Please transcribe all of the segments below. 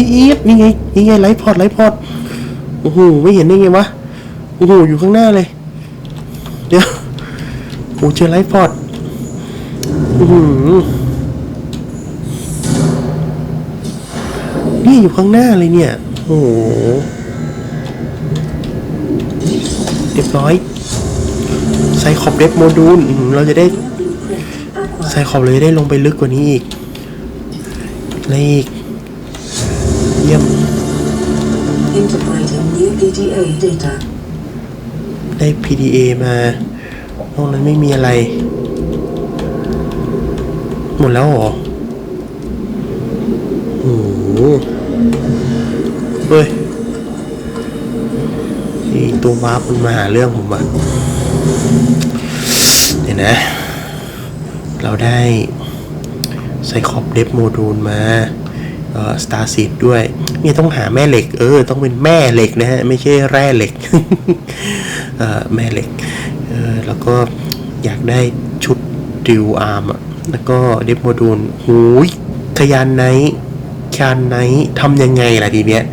ฮ้ยอีฟนี่ไงนี่ไงไลฟ์พอร์ตไลฟ์พอร์ตโอ้โหไม่เห็นได้ไงวะโอ้โหอยู่ข้างหน้าเลย เดี๋ยวโอ้เจอไลฟ์พอร์ตอื้อหือนี่อยู่ข้างหน้าเลยเนี่ย โอ้โหเรียบร้อยไซคอบเดฟโมดูล เราจะได้ไซคอบเราจะได้ลงไปลึกกว่านี้อีกอะไรอีก เยี่ยม Integrating new PDA data. ได้ PDA มานอกนั้นไม่มีอะไร หมดแล้วเหรอโอ้โหเฮ้ยไอ้ตัววาร์ปมันมาหาเรื่องผมอะเดี๋ยวนะ เราได้ไซคอปเดฟโมดูลมาเอ่อ สตาร์ซีดด้วยเนี่ยต้องหาแม่เหล็ก เออ ต้องเป็นแม่เหล็กนะฮะ ไม่ใช่แร่เหล็กออแม่เหล็กแล้วก็อยากได้ชุดดิวอาร์มอะแล้วก็เดฟโมดูลหูยขยานไนท์คยานไนท์ทำยังไงล่ะทีเนี้ย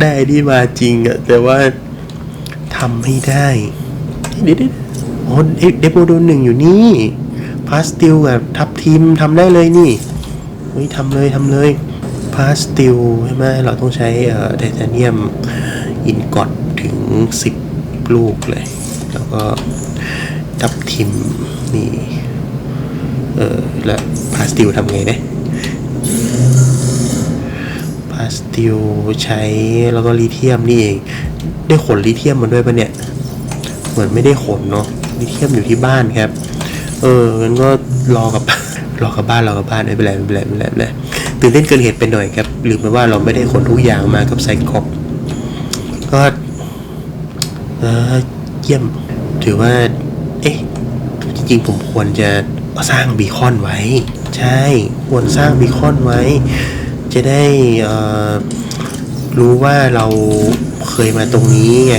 ได้ดีมาจริงอะแต่ว่าทำไม่ได้เดี๋ยวๆอ๋อเดฟโมดูลหนึ่งอยู่นี่พาสติลกับทับทีมทำได้เลยนี่ เฮ้ยทำเลยทำเลยพาสติลใช่ไหมเราต้องใช้เอ่อไทเทเนียมอินกอตถึง 10 ลูกเลย แล้วก็ทับทิมนี่เออแล้วพาสติลทำไงเนี่ยพาสติลใช้แล้วก็ลิเทียมนี่เอง ได้ขนลิเทียมมาด้วยปะเนี่ย เหมือนไม่ได้ขนเนาะลิเทียมอยู่ที่บ้านครับ เอองั้นก็รอกับ รอกับบ้านรอกับบ้านไม่เป็นไรไม่เป็นไรไม่เป็นไรไม่เป็นไรตื่นเต้นเกินเหตุไปหน่อยครับลืมไปว่าเราไม่ได้ขนทุกอย่างมากับไซคอปก็เออเยี่ยมถือว่า เอ๊ะจริงๆผมควรจะสร้างบีคอนไว้ ใช่ควรสร้างบีคอนไว้ จะได้รู้ว่าเราเคยมาตรงนี้ไง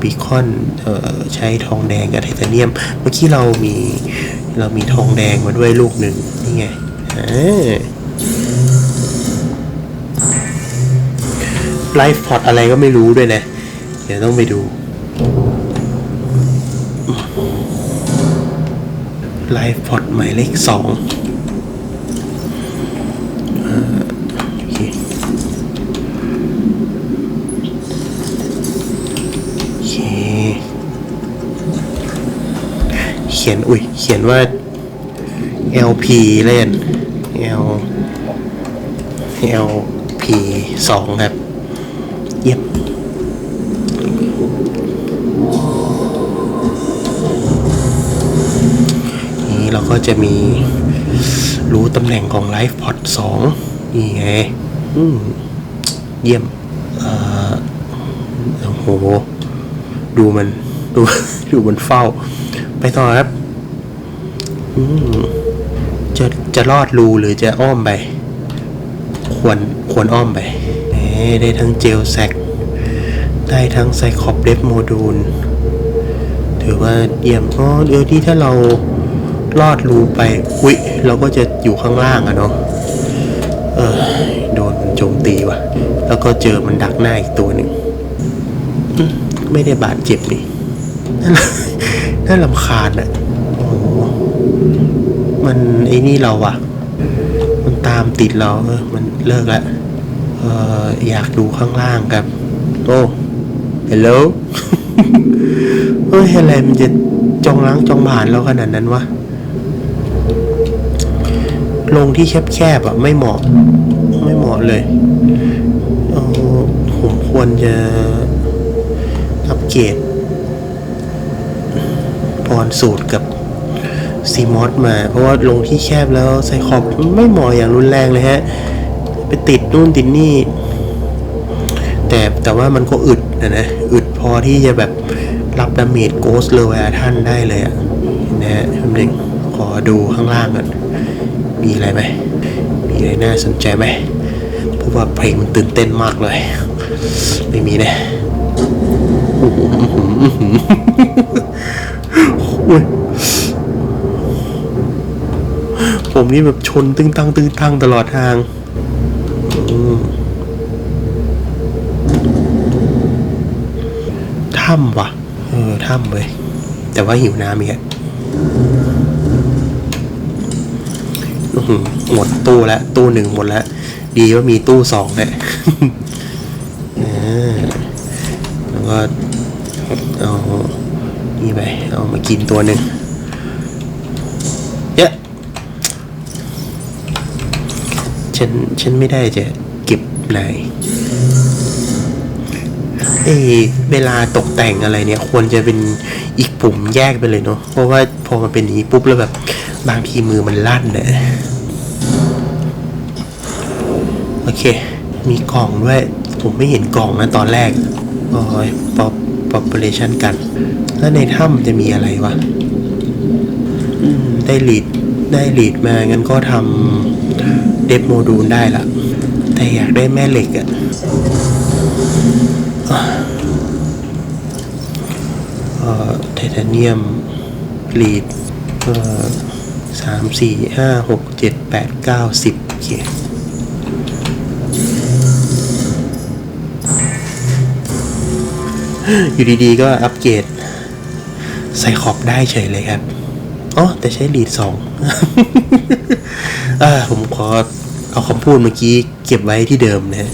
บีคอนออใช้ทองแดงกับไทเทเนียม เมื่อกี้เรามีเรามีทองแดงมาด้วยลูกหนึ่งนี่ไงอ่าไลฟ์พอตอะไรก็ไม่รู้ด้วยนะ เดี๋ยวต้องไปดูไลฟ์พอตหมายเลขสองอ่าโอเค โอเค เขียนอุ้ยเขียนว่า LP เล่น L LP สองครับ เยี่ยมนี่เราก็จะมีรู้ตำแหน่งของ Life Pod 2นี่ไงอืมเยี่ยมเอ่อโอ้โห ดูมัน ดู ดูมันเฝ้า ไปต่อครับจะจะรอดรูหรือจะอ้อมไป ควรควรอ้อมไป ได้ทั้งเจลแซก ได้ทั้งไซคอปเดฟโมดูล ถือว่าเยี่ยมอ๋อเดี๋ยวที่ถ้าเราลอดรูไปอุ๊ยเราก็จะอยู่ข้างล่างอะเนาะเออโดนมันโจมตีว่ะ แล้วก็เจอมันดักหน้าอีกตัวหนึ่ง ไม่ได้บาดเจ็บนี่ น่าน่าลำคาญอะโอ้โหมันไอ้นี่เราอะมันตามติดเราเออมันเลิกแล้วเอออยากดูข้างล่างครับ โอ้ฮัลโหลเฮ้ยอะไรมันจะจองล้างจองผ่านเราขนาดนั้นวะลงที่แคบๆอะ ไม่เหมาะ ไม่เหมาะเลยเออผมควรจะอัปเกรด พรสูตรกับซีมอสมา เพราะว่าลงที่แคบแล้วไซคอบไม่เหมาะอย่างรุนแรงเลยฮะ ไปติดนู่นติดนี่ แต่แต่ว่ามันก็อึดนะนะ อึดพอที่จะแบบรับดาเมจโกสเลเวลท่านได้เลยอะนะฮะคุณเด็กขอดูข้างล่างก่อน มีอะไรไหม มีอะไรน่าสนใจไหมเพราะว่าเพลงมันตื่นเต้นมากเลย ไม่มีนะ เว้ยผมนี่แบบชนตึงตังตึงตังตลอดทางถ้ำวะเออถ้ำเว้ยแต่ว่าหิวน้ำอีกหมดตู้แล้วตู้หนึ่งหมดแล้ว ดีว่ามีตู้สองแหละแล้วก็เอา นี่ไปเอามากินตัวหนึ่งเยอะฉันฉันไม่ได้จะเก็บไหนเอเวลาตกแต่งอะไรเนี่ย ควรจะเป็นอีกปุ่มแยกไปเลยเนาะเพราะว่าพอมันเป็นนี้ปุ๊บแล้วแบบบางทีมือมันลั่นเนี่ยโอเค มีกล่องด้วย ผมไม่เห็นกล่องนะตอนแรกโอ้ยป๊อป ป๊อปเปอเรชันกัน แล้วในถ้ำจะมีอะไรวะอืมได้ลีดได้ลีดมางั้นก็ทำเดฟโมดูลได้ละ แต่อยากได้แม่เหล็กอะเอ่อไทเทเนียมลีดเอ่อสามสี่ห้าหกเจ็ดแปดเก้าสิบโอเค อยู่ดีๆ ก็อัปเกรดใส่ขอบได้เฉยเลยครับอ๋อแต่ใช้ลีดสองอ่าผมขอเอาคำพูดเมื่อกี้เก็บไว้ที่เดิมนะ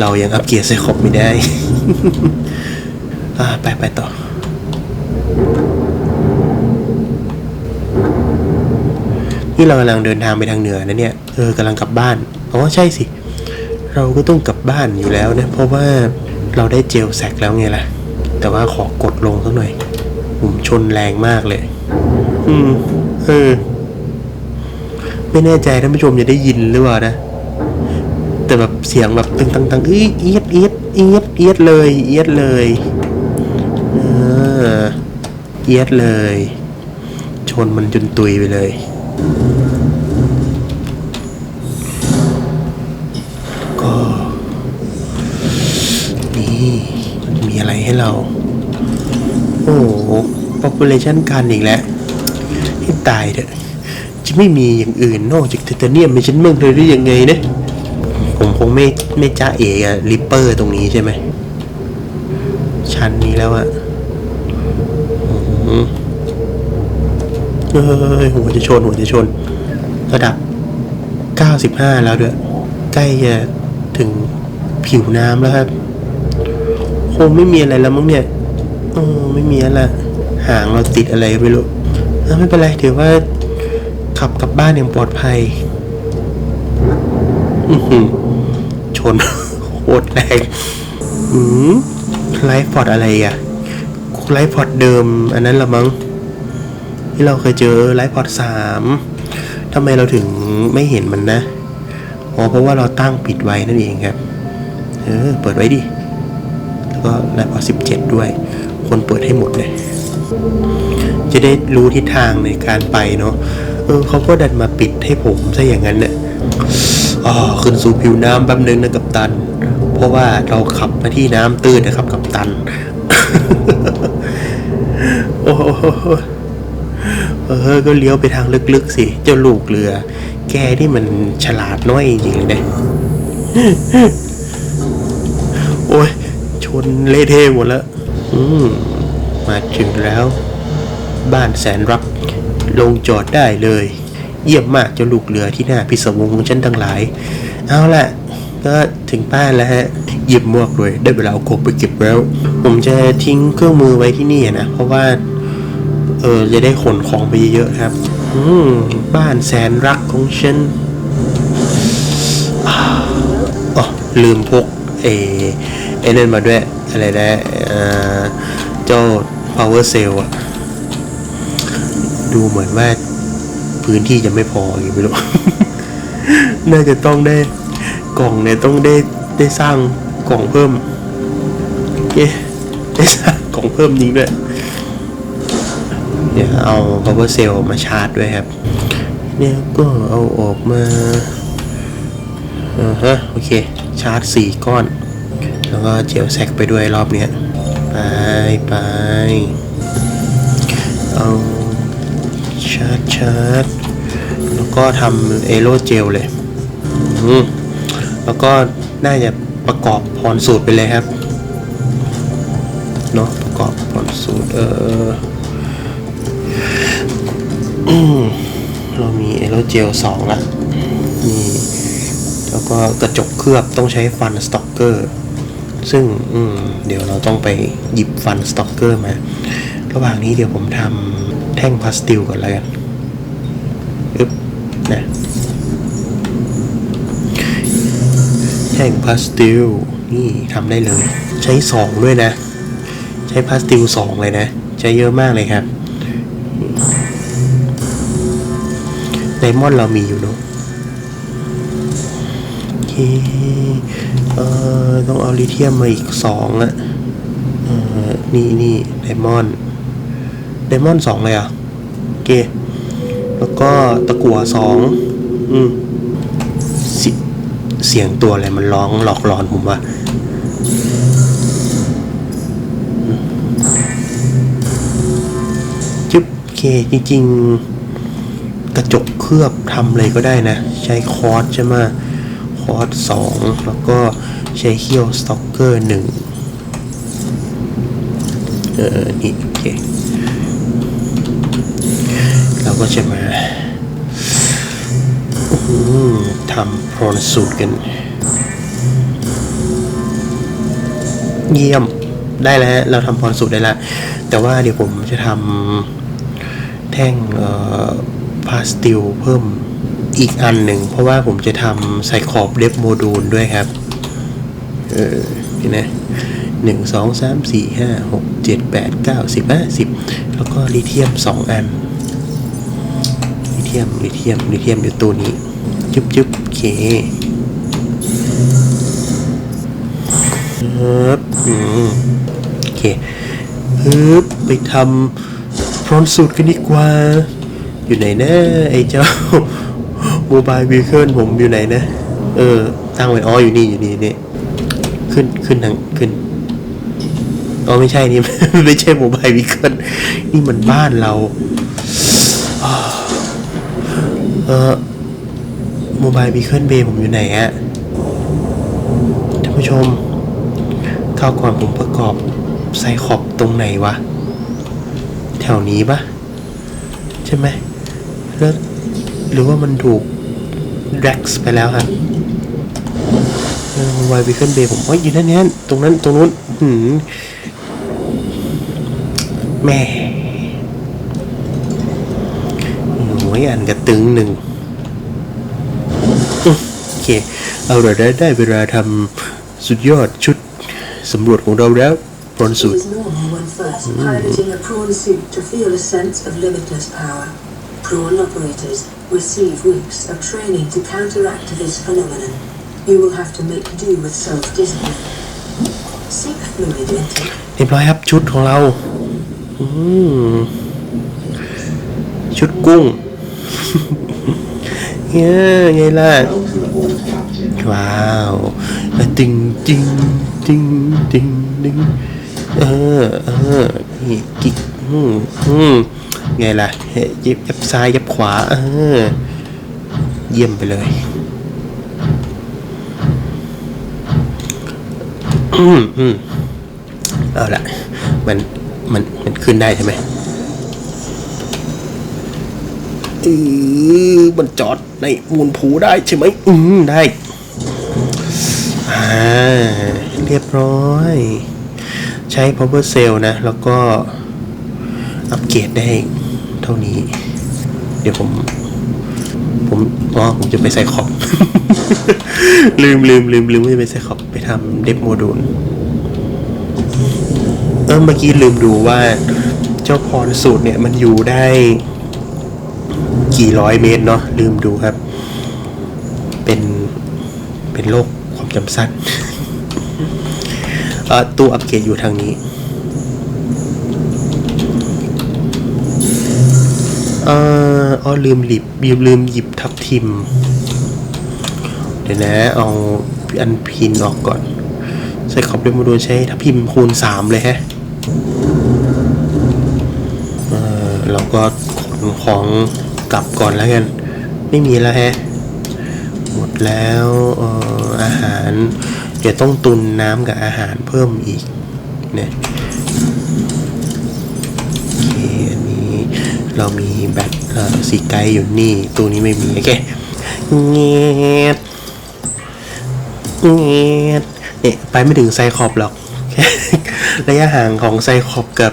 เรายังอัปเกรดใส่ขอบไม่ได้ อ่าไปไปต่อนี่เรากำลังเดินทางไปทางเหนือนะเนี่ยเออกำลังกลับบ้านอ๋อใช่สิ เราก็ต้องกลับบ้านอยู่แล้วนะ เพราะว่า เราได้เจลแซกแล้วไงล่ะ แต่ว่าขอกดลงสักหน่อยผมชนแรงมากเลย อืม เออ ไม่แน่ใจท่านผู้ชมจะได้ยินหรือเปล่านะ แต่แบบเสียงแบบตึงตังตังเอียดเอียดเอียดเอียดเอียดเลยเอียดเลยเออเอียดเลย ชนมันจนตุยไปเลย ให้เรา โอ้โห population กันอีกแล้วให้ตายเถอะจะไม่มีอย่างอื่นนอกจากไทเทเนียมในฉันเมืองเลยได้ยังไงนะ ผมคงไม่ไม่จ้าเอกอะริปเปอร์ตรงนี้ใช่ไหม ชั้นนี้แล้วอะอเฮ้ยหัวจะชน หัวจะชน ระดับ 95 แล้วด้วย ใกล้จะถึงผิวน้ำแล้วครับ คงไม่มีอะไรแล้วมั้งเนี่ยเออไม่มีอะไรหางเราติดอะไรไม่รู้เอไม่เป็นไรถือว่าขับกลับบ้านอย่างปลอดภัยอืชนโคตรแรงอืมไลฟ์พอร์ตอะไรอะไลฟ์พอร์ตเดิม อันนั้นละมั้งที่เราเคยเจอไลฟ์พอร์ตสามทำไมเราถึงไม่เห็นมันนะอ๋อเพราะว่าเราตั้งปิดไว้นั่นเองครับ เออ เปิดไว้ดิ แล้วก็ไลฟ์พอสิบเจ็ดด้วย คนเปิดให้หมดเลย จะได้รู้ทิศทางในการไปเนาะเออเขาก็ดันมาปิดให้ผมซะอย่างนั้นเนี่ยอ๋อขึ้นสู่ผิวน้ำแป๊บนึงนะกับตัน เพราะว่าเราขับมาที่น้ำตื้นนะครับกับตัน โอ้เออ ก็เลี้ยวไปทางลึกๆสิเจ้าลูกเรือ แกที่มันฉลาดน้อยจริงๆเลย นเละเทะหมดแล้วอืมมาถึงแล้ว บ้านแสนรัก ลงจอดได้เลย เยี่ยมมากเจ้าลูกเรือที่หน่าพิศวงของฉันทั้งหลาย เอาละก็ถึงบ้านแล้วฮะหยิบหมวกเลยได้เวลาเอากบไปเก็บแล้ว ผมจะทิ้งเครื่องมือไว้ที่นี่นะเพราะว่าเออจะได้ขนของไปเยอะๆครับ อืมบ้านแสนรักของฉันอ๋อลืมพกเอ ไอ้นั่นมาด้วย อะไรนะเอ่อเจ้า power cell อะดูเหมือนว่าพื้นที่จะไม่พออย่างไม่รู้ น่าจะต้องได้กล่องเนี่ยต้องได้ได้สร้างกล่องเพิ่มเอ๊ะได้สร้างกล่องเพิ่มจริงด้วยเดี๋ยวเอา power cell มาชาร์จด้วยครับ เนี่ยก็เอาออกมาอ่าฮะ โอเค ชาร์จสี่ก้อน แล้วก็เจลแซกไปด้วยรอบเนี้ยไปไปเอาชาร์จชาร์จแล้วก็ทำเอโรเจลเลยอืมแล้วก็น่าจะประกอบพรสูตรไปเลยครับเนาะประกอบผ่อนสูตรเออเรามีเอโรเจลสองละนี่แล้วก็กระจกเคลือบต้องใช้ฟันสต็อกเกอร์ ซึ่งเดี๋ยวเราต้องไปหยิบฟันสต็อกเกอร์มา ระหว่างนี้เดี๋ยวผมทำแท่งพลาสติลก่อนแล้วกันอึ๊บนะแท่งพลาสติลนี่ทำได้เลย ใช้สองด้วยนะ ใช้พลาสติลสองเลยนะ ใช้เยอะมากเลยครับไดมอนด์เรามีอยู่เนอะโอ เออต้องเอาลิเทียมมาอีกสองอะเออนี่นี่ไดมอนด์ไดมอนด์สองเลยอะโอเค แล้วก็ตะกั่วสองอืมสเสียงตัวอะไรมันร้องหลอกหลอนผมว่าจึ๊บโอเคจริง ๆ กระจกเคลือบทำเลยก็ได้นะ ใช้คอร์สใช่ไหม คอร์สสองแล้วก็ใช้เขี้ยวสต็อกเกอร์หนึ่งเออนี่โอเคเราก็จะมาทำพรอนสูตรกัน เยี่ยมได้แล้วเราทำพรสูตรได้แล้ว แต่ว่าเดี๋ยวผมจะทำแท่งพาสติลเพิ่ม อีกอันหนึ่งเพราะว่าผมจะทำไซคอบเดฟโมดูลด้วยครับ เออนี่นะหนึ่งสองสามสี่ห้าหกเจ็ดแปดเก้าสิบห้าสิบแล้วก็ลิเทียมสองอัน ลิเทียม ลิเทียม ลิเทียมอยู่ตัวนี้ จุ๊บจุ๊บโอเคฮึบอืมโอเคฮึบไปทำพรอนสูตรกันดีกว่า อยู่ไหนนะไอ้เจ้า โมบายวีเคิลผมอยู่ไหนนะ เออ ตั้งไว้อ๋ออยู่นี่อยู่นี่นี่ขึ้นขึ้นทางขึ้นอ๋อไม่ใช่นี่ ไม่ใช่โมบายวีเคิลนี่มันบ้านเรา เออโมบายบีเคิลเบย์ผมอยู่ไหนอะท่านผู้ชมข้าวก่อนผมประกอบไซคอบตรงไหนวะ แถวนี้ปะใช่ไหมแล้วหรือว่ามันถูก แร็กซ์ไปแล้วครับโมบายบีเคิลเบย์ผมว่าอยู่นั่นนี่ตรงนั้นตรงนู้นหืมแม่โอ้ยอันกระตึงหนึ่งโอเค เอาละได้ได้เวลาทำสุดยอดชุดสำรวจของเราแล้วพรอนสูตร is normal when first piloting a prawn suit to feel a sense of limitless power. Prawn operators receive weeks of training to counteract this phenomenon. You will have to make do with self-discipline. Seek fluid intake. เรียบร้อยครับชุดของเราอืมชุดกุ้งเฮ้ยไงล่ะ ว้าวติงจิงจิงจิงดิงเออเออนี่กิ๊กอืมอืม ไงล่ะเฮ้ยยับยับซ้ายยับขวาเออเยี่ยมไปเลยอืมอืมเอาละมันมันมันขึ้นได้ใช่ไหมเออมันจอดในมูลผูได้ใช่ไหมอืมได้อ่าเรียบร้อย ใช้ power cell นะ แล้วก็อัปเกรดได้ เท่านี้ เดี๋ยวผม ผมอ๋อผมจะไปใส่ขอบ ลืมลืมลืมลืมว่าจะไปใส่ขอบไปทำเดฟโมดูลเออเมื่อกี้ลืมดูว่าเจ้าพรสูตรเนี่ยมันอยู่ได้กี่ร้อยเมตรเนาะลืมดูครับ เป็นเป็นโรคความจำสั้นตู้อัปเกรดอยู่ทางนี้ เอ่ออ๋อลืมหยิบลืมลืมหยิบทับทิม เดี๋ยวนะเอาอันพินออกก่อน ใส่ขอบเดโมดูใช้ทับพิมคูณสามเลยฮะเออเราก็ขนของกลับก่อนแล้วกัน ไม่มีแล้วฮะ หมดแล้วเอ่ออาหาร เดี๋ยวต้องตุนน้ำกับอาหารเพิ่มอีกเนี่ย เรามีแบตสีไกด์อยู่นี่ตัวนี้ไม่มีโอเคเงียบเงียบเนี่ยไปไม่ถึงไซคอบหรอก ระยะห่างของไซคอบกับ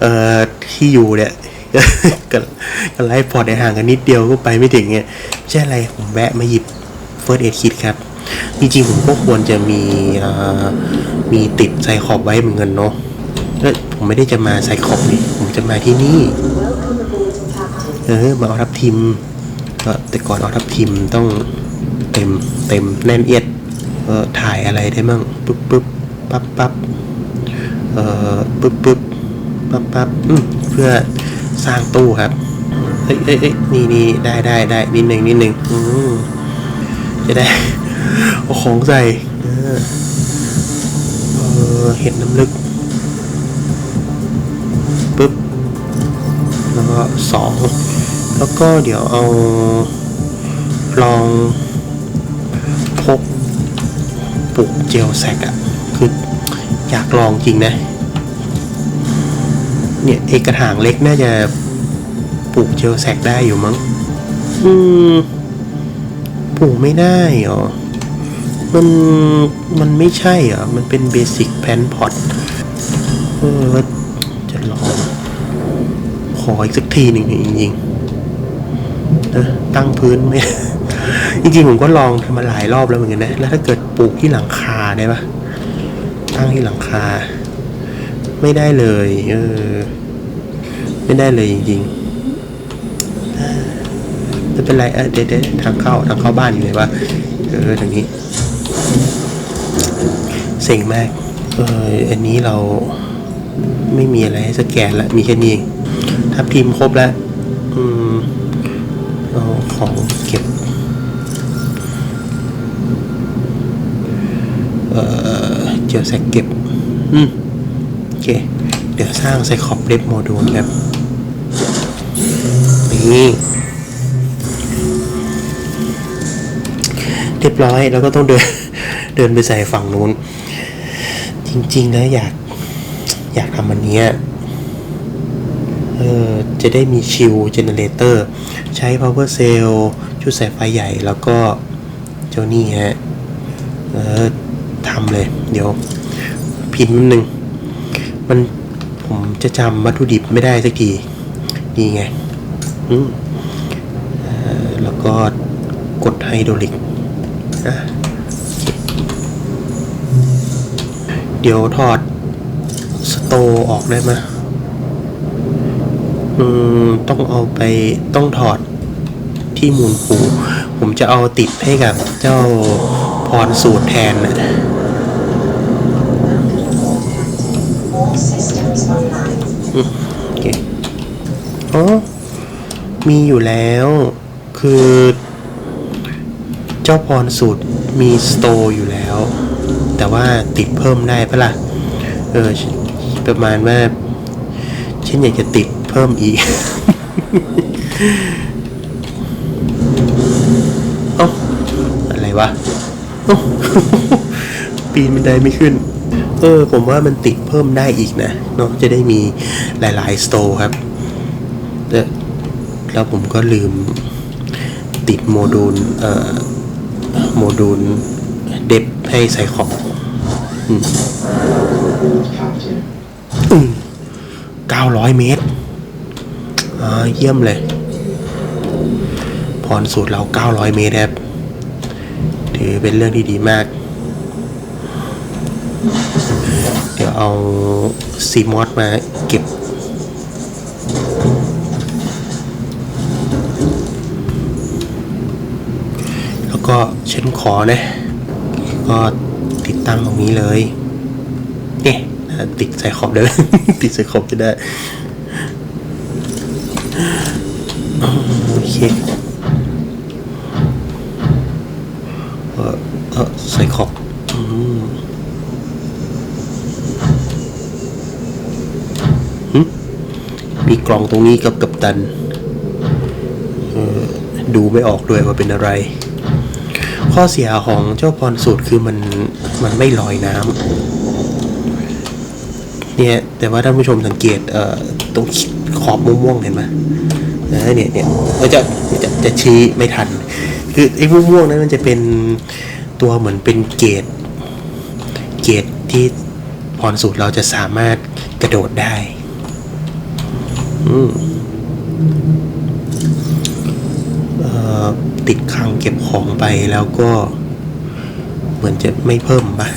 เอ่อที่อยู่เนี่ยกับกับไลฟ์พอร์ตเนี่ยห่างกันนิดเดียวก็ไปไม่ถึงเนี่ยไม่ใช่อะไรผมแวะมาหยิบเฟิร์สเอ k คิดครับ จริงๆผมก็ควรจะมีมีติดไซคอบไว้เหมือนกันเนาะแล้วผมไม่ได้จะมาไซคอบนี่ผมจะมาที่นี่ เออมาเอาทับทิมก็แต่ก่อนเอาทับทิมต้องเต็มเต็มแน่นเอียดเออถ่ายอะไรได้มั่งปุ๊บปุ๊บปั๊บปั๊บเออปุ๊บปุ๊บปั๊บปั๊บเพื่อสร้างตู้ครับเอ้ยเอ้ยเอ้นี่นี่ได้ได้ได้นิดหนึ่งนิดหนึ่งอืมจะได้เอาของใส่เออเออเห็ดน้ำลึกปุ๊บแล้วก็สอง แล้วก็เดี๋ยวเอาลองพกปลูกเจลแซกอะคืออยากลองจริงนะ เนี่ยเอกระถางเล็กน่าจะปลูกเจลแซกได้อยู่มั้ง อืมปลูกไม่ได้เหรอ มัน มันไม่ใช่เหรอ มันเป็นเบสิกแพนพอตเออจะลอง ขออีกสักทีหนึ่งจริงๆ นะตั้งพื้นไม่จริงๆผมก็ลองทำมาหลายรอบแล้วเหมือนกันนะ แล้วถ้าเกิดปลูกที่หลังคาได้ปะตั้งที่หลังคา ไม่ได้เลย เออ ไม่ได้เลยจริงๆไม่เป็นไรเออเดี๋ยวเดี๋ยวทางเข้าทางเข้าบ้านอยู่ไหนวะเออทางนี้เซ็งมาก เออ อันนี้เราไม่มีอะไรให้สแกนละ มีแค่นี้เอง ถ้าพิมพ์ครบแล้ว อืม เอาของเก็บเอ่อเจียวแซกเก็บ อืมโอเค เดี๋ยวสร้างไซคอบเดฟโมดูลครับ นี่เรียบร้อยแล้วก็ต้องเดินเดินไปใส่ฝั่งนู้น จริง ๆ แล้วอยากอยากทำอันเนี้ย เออจะได้มีชิลเจเนเรเตอร์ใช้ power cell ชุดสายไฟใหญ่แล้วก็เจ้านี่ฮะเออทำเลย เดี๋ยวพิมพ์นหนึ่งมันผมจะจำวัตถุดิบไม่ได้สักทีนี่ไงอืมเอ่อแล้วก็กดไฮโดรลิกอะเดี๋ยวถอดสโตร์ออกได้ไหม อืมต้องเอาไปต้องถอดที่มูลปูผมจะเอาติดให้กับเจ้าพรสูตรแทนนะโอเคอ๋อมีอยู่แล้ว คือเจ้าพรสูตรมีสโตร์อยู่แล้ว แต่ว่าติดเพิ่มได้ปะล่ะ เออ ประมาณว่าฉันอยากจะติด พิ่มอีกเอ้าอะไรวะเอ้ปีนบันไดไม่ขึ้น เออ ผมว่ามันติดเพิ่มได้อีกนะเนาะจะได้มีหลาย ๆ สโตร์ครับแล้วผมก็ลืมติดโมดูลเอ่อโมดูลเดฟให้ใส่ของอืมเก้าร้อยเมตร เยี่ยมเลย พรสูตรเรา 900 เมตรครับ ถือเป็นเรื่องที่ดีมาก เดี๋ยวเอาซีมอสมาเก็บแล้วก็ฉันขอนะก็ติดตั้งตรงนี้เลย เนี่ยติดใส่ขอบได้ติดใส่ขอบจะได้ โอเคเออเออใส่ขอบมีกล่องตรงนี้กับกับตันออดูไม่ออกด้วยว่าเป็นอะไร ข้อเสียของเจ้าพรสูตรคือมันมันไม่ลอยน้ำเนี่ยแต่ว่าท่านผู้ชมสังเกตเอ่อ ตรงขอบม่วงๆเห็นไหมเออเนี่ยเนี่ยเราจะจะจะชี้ไม่ทัน คือไอ้ม่วงๆนั้นมันจะเป็นตัวเหมือนเป็นเกตเกตที่พรสูตรเราจะสามารถกระโดดได้ อืมเอ่อติดคังเก็บของไปแล้วก็เหมือนจะไม่เพิ่มปะ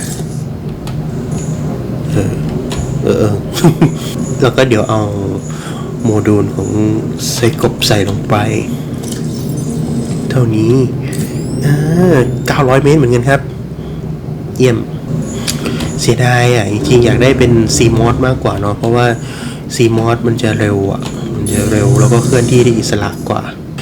เออ เออ แล้วก็เดี๋ยวเอาโมดูลของไซกบใส่ลงไป เท่านี้เก้า900เมตรเหมือนกันครับ เยี่ยม เสียดายอะ จริงๆ อยากได้เป็นซีมอสมากกว่าเนาะ เพราะว่าซีมอสมันจะเร็วอะ มันจะเร็วแล้วก็เคลื่อนที่ได้อิสระกว่า